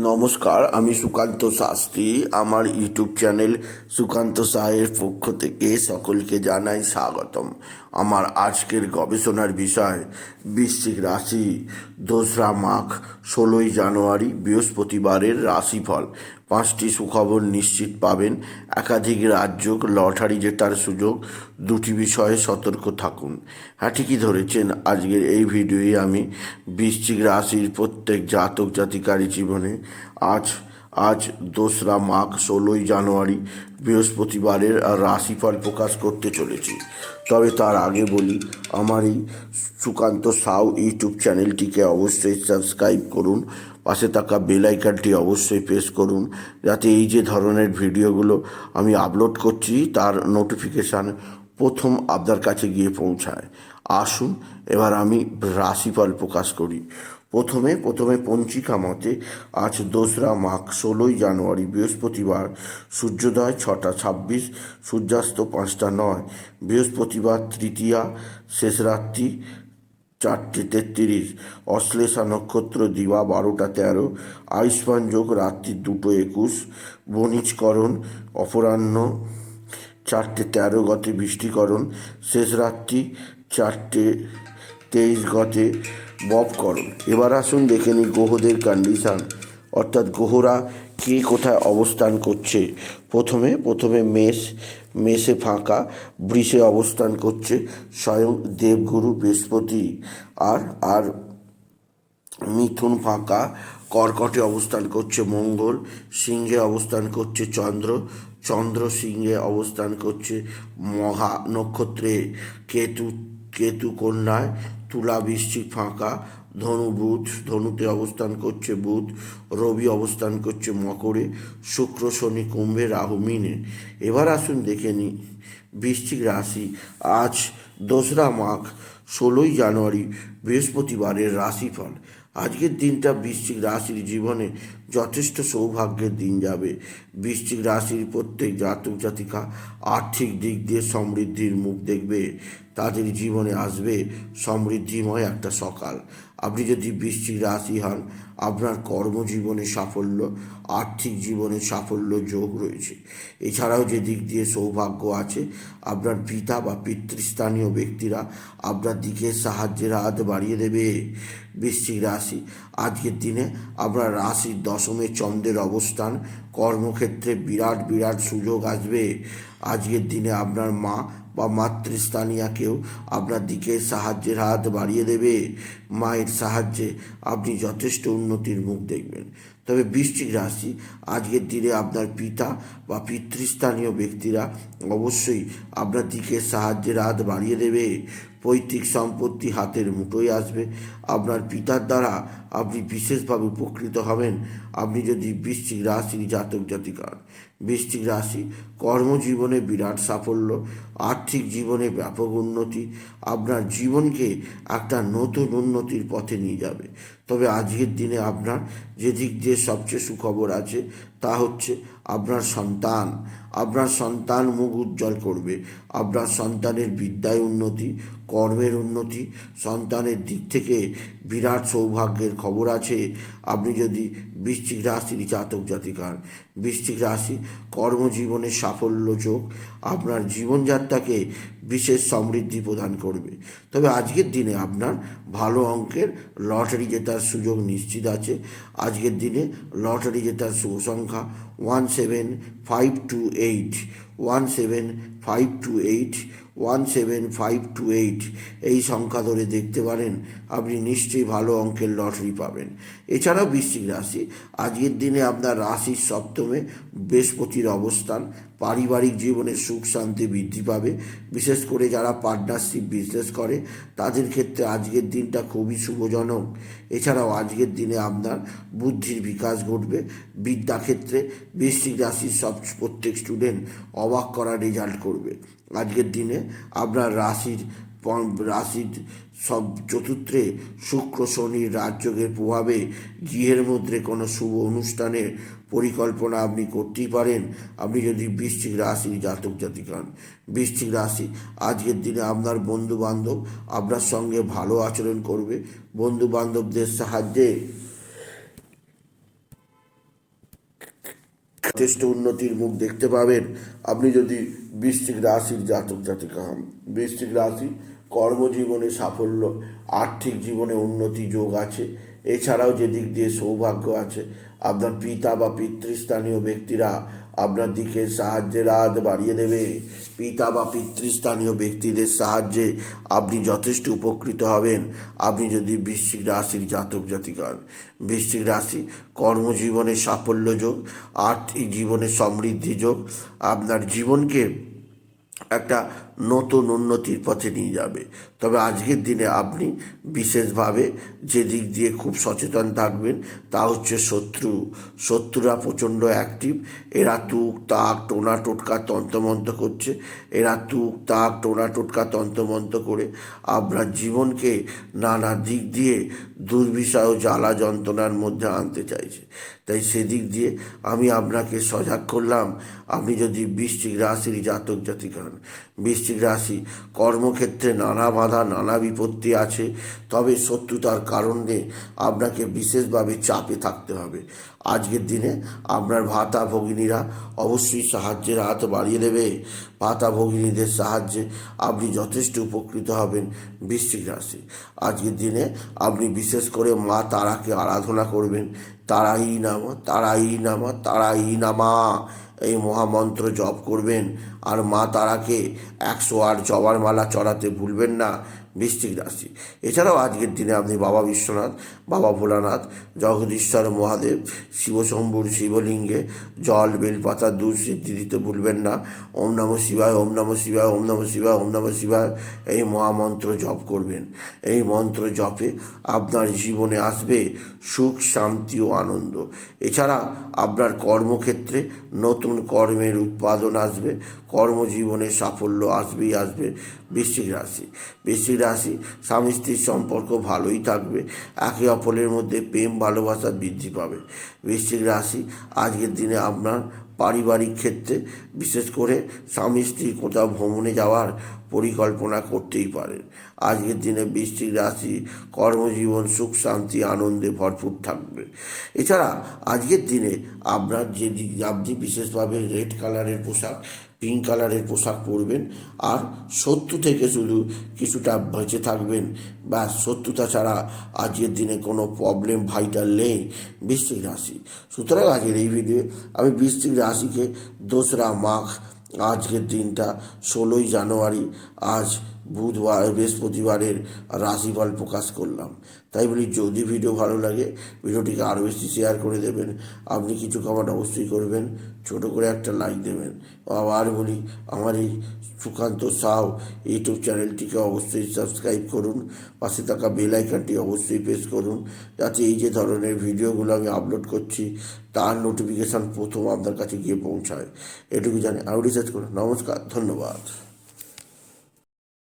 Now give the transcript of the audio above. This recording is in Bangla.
নমস্কার, আমি সুকান্ত শাস্ত্রী। আমার ইউটিউব চ্যানেল সুকান্ত সাহের পক্ষ থেকে সকলকে জানাই স্বাগতম। আমার আজকের গবেষণার বিষয়, বৃশ্চিক রাশি, দোসরা মাঘ, ষোলোই জানুয়ারি, বৃহস্পতিবারের রাশিফল। পাঁচটি সুখবর নিশ্চিত পাবেন। একাধিক রাজ্য লটারি জেতার সুযোগ, দুটি বিষয়ে সতর্ক থাকুন। হ্যাঁ ঠিকই ধরেছেন, আজকের এই ভিডিওয়ে আমি বৃশ্চিক রাশির প্রত্যেক জাতক জাতিকারী জীবনে আজ আজ দোসরা মাঘ ষোলোই জানুয়ারি বৃহস্পতিবারের রাশিফল প্রকাশ করতে চলেছি। তবে তার আগে বলি, আমার এই সুকান্ত সাউ ইউটিউব চ্যানেলটিকে অবশ্যই সাবস্ক্রাইব করুন। পাশে থাকা বেল আইকনটি অবশ্যই প্রেস করুন, যাতে এই যে ধরনের ভিডিওগুলো আমি আপলোড করছি, তার নোটিফিকেশান প্রথম আপনার কাছে গিয়ে পৌঁছায়। আসুন, এবার আমি রাশিফল প্রকাশ করি। প্রথমে প্রথমে পঞ্চিকা মতে, আজ দোসরা মাঘ, ষোলোই জানুয়ারি, বৃহস্পতিবার, সূর্যোদয় ছটা ছাব্বিশ, সূর্যাস্ত পাঁচটা নয়, বৃহস্পতিবার তৃতীয়া, শেষ রাত্রি চারটে তেত্রিশ অশ্লেষা নক্ষত্র দিবা বারোটা তেরো, আয়ুষ্মান যোগ রাত্রি দুটো একুশ, বণিজকরণ অপরাহ্ন চারটে তেরো গতে বৃষ্টিকরণ, শেষ রাত্রি চারটে তেইশ গতে বপকরণ। এবার আসুন দেখে নিই গ্রহদের কন্ডিশান অর্থাৎ গ্রহরা কে কোথায় অবস্থান করছে? প্রথমে প্রথমে মেষ, মেষে ফাঁকা, বৃষে অবস্থান করছে স্বয়ং দেবগুরু বৃহস্পতি। আর আর মিথুন ফাঁকা, কর্কটে অবস্থান করছে মঙ্গল, সিংহে অবস্থান করছে চন্দ্র চন্দ্র সিংহে অবস্থান করছে মহা নক্ষত্রে। কেতু কেতু কন্যায় তুলা বৃষ্টি ফাঁকা ধনু বুধ, ধনুতে অবস্থান করছে বুধ, রবি অবস্থান করছে মকরে, শুক্র, শনি, কুম্ভে, রাহু, মিনে। এবার আসুন দেখে নিই, বৃশ্চিক রাশি, আজ দোসরা মাঘ, ষোলোই জানুয়ারি, বৃহস্পতিবারের রাশিফল। আজকের দিনটা বৃশ্চিক রাশির জীবনে যথেষ্ট সৌভাগ্যের দিন যাবে। বৃশ্চিক রাশির প্রত্যেক জাতক জাতিকা আর্থিক দিক দিয়ে সমৃদ্ধির মুখ দেখবে। তাদের জীবনে আসবে সমৃদ্ধিময় একটা সকাল। আপনি যদি বৃশ্চিক রাশি হন, আপনার কর্মজীবনে সাফল্য, আর্থিক জীবনে সাফল্য যোগ রয়েছে। এছাড়াও যে দিক দিয়ে সৌভাগ্য আছে, আপনার পিতা বা পিতৃস্থানীয় ব্যক্তিরা আপনার দিকে সাহায্যের হাত বাড়িয়ে দেবে। বৃশ্চিক রাশি, আজকের দিনে আপনার রাশির দশমে চন্দ্রের অবস্থান, কর্মক্ষেত্রে বিরাট বিরাট সুযোগ আসবে। আজকের দিনে আপনার মা বা মাতৃস্থানীয়াকেও আপনার দিকে সাহায্যের হাত বাড়িয়ে দেবে, মায়ের সাহায্যে আপনি যথেষ্ট উন্নতির মুখ দেখবেন। তবে বৃশ্চিক রাশি, আজকের দিনে আপনার পিতা বা পিতৃস্থানীয় ব্যক্তিরা অবশ্যই আপনার দিকে সাহায্যের হাত বাড়িয়ে দেবে। পৈতৃক সম্পত্তি হাতের মুঠোয় আসবে। আপনার পিতার দ্বারা আপনি বিশেষভাবে উপকৃত হবেন। আপনি যদি বৃশ্চিক রাশির জাতক জাতিকার বৃশ্চিক রাশি, কর্মজীবনে বিরাট সাফল্য, আর্থিক জীবনে ব্যাপক উন্নতি, আপনার জীবনকে একটা নতুন উন্নতির পথে নিয়ে যাবে। তবে আজকের দিনে আপনার যে দিক দিয়ে সবচেয়ে সুখবর আছে তা হচ্ছে আপনার সন্তান। আপনার সন্তান মুখ উজ্জ্বল করবে। আপনার সন্তানের বিদ্যায় উন্নতি, কর্মের উন্নতি, সন্তানের দিক থেকে বিরাট সৌভাগ্যের খবর আছে। আপনি যদি বৃশ্চিক রাশির জাতক জাতিকার, বৃশ্চিক রাশি কর্মজীবনে সাফল্য যোগ আপনার জীবনযাত্রাকে বিশেষ সমৃদ্ধি প্রদান করবে। তবে আজকের দিনে আপনার ভালো অঙ্কের লটারি জেতার সুযোগ নিশ্চিত আছে। আজকের দিনে লটারি জেতার শুভ সংখ্যা one seven five two eight, one seven five two eight one seven five two eight এই সংখ্যা ধরে দেখতে পারেন, আপনি নিশ্চয়ই ভালো অঙ্কের লটারি পাবেন। এছাড়াও বৃশ্চিক রাশি, আজকের দিনে আপনার রাশির সপ্তমে বৃহস্পতির অবস্থান পারিবারিক জীবনে সুখ, শান্তি বৃদ্ধি পাবে। বিশেষ করে যারা পার্টনারশিপ বিজনেস করে, তাদের ক্ষেত্রে আজকের দিনটা খুবই শুভজনক। এছাড়াও আজকের দিনে আপনার বুদ্ধির বিকাশ ঘটবে। বিদ্যাক্ষেত্রে বৃষ্টিক রাশির সব প্রত্যেক স্টুডেন্ট অবাক করা রেজাল্ট করবে। আজকের দিনে আপনার রাশির রাশির সব চতুর্থে শুক্র শনির রাজযোগের প্রভাবে গৃহের মধ্যে কোনো শুভ অনুষ্ঠানের পরিকল্পনা আপনি করতেই পারেন। আপনি যদি বৃশ্চিক রাশির জাতক জাতিক হন, বৃশ্চিক রাশি আজকের দিনে আপনার বন্ধু বান্ধব আপনার সঙ্গে ভালো আচরণ করবে। বন্ধু বান্ধবদের সাহায্যে যথেষ্ট উন্নতির মুখ দেখতে পাবেন। আপনি যদি বৃশ্চিক রাশির জাতক জাতিকা হন, বৃশ্চিক রাশি কর্মজীবনে সাফল্য, আর্থিক জীবনে উন্নতি যোগ আছে। এছাড়াও যে দিক দিয়ে সৌভাগ্য আছে, আপনার পিতা বা পিতৃস্থানীয় ব্যক্তিরা আপনার দিকে সাহায্যের হাত বাড়িয়ে দেবে। পিতা বা পিতৃস্থানীয় ব্যক্তিদের সাহায্যে আপনি যথেষ্ট উপকৃত হবেন। আপনি যদি বৃশ্চিক রাশির জাতক জাতিকান বৃশ্চিক রাশি কর্মজীবনে সাফল্য যোগ, আর্থিক জীবনে সমৃদ্ধি যোগ, আপনার জীবনকে একটা নতুন উন্নতির পথে নিয়ে যাবে। তবে আজকের দিনে আপনি বিশেষভাবে যে দিক দিয়ে খুব সচেতন থাকবেন, তা হচ্ছে শত্রু। শত্রুরা প্রচণ্ড অ্যাক্টিভ এরা তুক, তাক, টোনা, টোটকা, তন্ত্রমন্ত্র করছে। এরা তুক, তাক, টোনা, টোটকা, তন্ত্রমন্ত্র করে আপনার জীবনকে নানা দিক দিয়ে দুর্বিষয় জ্বালা যন্ত্রণার মধ্যে আনতে চাইছে। তাই সেদিক দিয়ে আমি আপনাকে সজাগ করলাম। আপনি যদি বৃশ্চিক রাশির জাতক জাতিক হন বৃশ্চিক রাশি। কর্মক্ষেত্রে নানা বাধা, নানা বিপত্তি আছে। তবে শত্রুতার কারণে আপনাকে বিশেষভাবে চাপে থাকতে হবে। আজকের দিনে আপনার ভাতা ভগিনীরা অবশ্যই সাহায্যের হাত বাড়িয়ে দেবে। ভাতা ভগিনীদের সাহায্যে আপনি যথেষ্ট উপকৃত হবেন বৃশ্চিক রাশি। আজকের দিনে আপনি বিশেষ করে মা তারাকে আরাধনা করবেন। তারাই নামা তারাই নামা তারাই নামা। এই মহামন্ত্র জপ করবেন। আর মা তারাকে একশো আট জবার মালা চড়াতে ভুলবেন না। বৃশ্চিক রাশি এছাড়াও আজকের দিনে আপনি বাবা বিশ্বনাথ, বাবা ভোলানাথ, জগদীশ্বর মহাদেব, শিবশম্ভুর শিবলিঙ্গে, জল, বেলপাতা, দুধ সিদ্ধি দিতে ভুলবেন না। ওম নম শিবায়, ওম নম শিবায়, ওম নম শিবায়, ওম নম শিবায়। এই মহামন্ত্র জপ করবেন। এই মন্ত্র জপে আপনার জীবনে আসবে সুখ, শান্তি ও আনন্দ। এছাড়া আপনার কর্মক্ষেত্রে নতুন কর্মের উৎপাদন আসবে। কর্মজীবনে সাফল্য আসবেই আসবে বৃশ্চিক রাশি। বৃশ্চিক রাশি স্বামী স্ত্রীর সম্পর্ক ভালোই থাকবে। একে অপরের মধ্যে প্রেম, ভালোবাসা বৃদ্ধি পাবে। বৃশ্চিক রাশি, আজকের দিনে আপনার পারিবারিক ক্ষেত্রে বিশেষ করে স্বামী স্ত্রী কোথাও ভ্রমণে যাওয়ার পরিকল্পনা করতেই পারেন। আজকের দিনে বৃশ্চিক রাশি, কর্মজীবন, সুখ, শান্তি, আনন্দে ভরপুর থাকবে। এছাড়া আজকের দিনে আপনার যে আপনি বিশেষভাবে রেড কালারের পোশাক পিঙ্ক কালারের পোশাক পরবেন আর শত্রু থেকে শুধু কিছুটা বেঁচে থাকবেন। বা শত্রুতা ছাড়া আজকের দিনে কোনো প্রবলেম ভাইটাল নেই বৃশ্চিক রাশি। সুতরাং আজকের এই ভিডিও আমি বৃশ্চিক রাশিকে দোসরা মাঘ আজকের দিনটা ষোলোই জানুয়ারি আজ বুধবার, বৃহস্পতিবারের রাশিফল প্রকাশ করলাম। তাই বলি, যদি ভিডিও ভালো লাগে, ভিডিওটিকে আরও বেশি শেয়ার করে দেবেন। আপনি কিছু কমেন্ট অবশ্যই করবেন, ছোট করে একটা লাইক দেবেন। আবার বলি, আমার এই সুকান্ত সাউ ইউটিউব চ্যানেলটিকে অবশ্যই সাবস্ক্রাইব করুন, পাশে থাকা বেল আইকনটি অবশ্যই প্রেস করুন, যাতে এই যে ধরনের ভিডিওগুলো আমি আপলোড করছি, তার নোটিফিকেশান প্রথম আপনার কাছে গিয়ে পৌঁছায়। এটুকু জানি। আরও রিসার্চ করুন নমস্কার, ধন্যবাদ।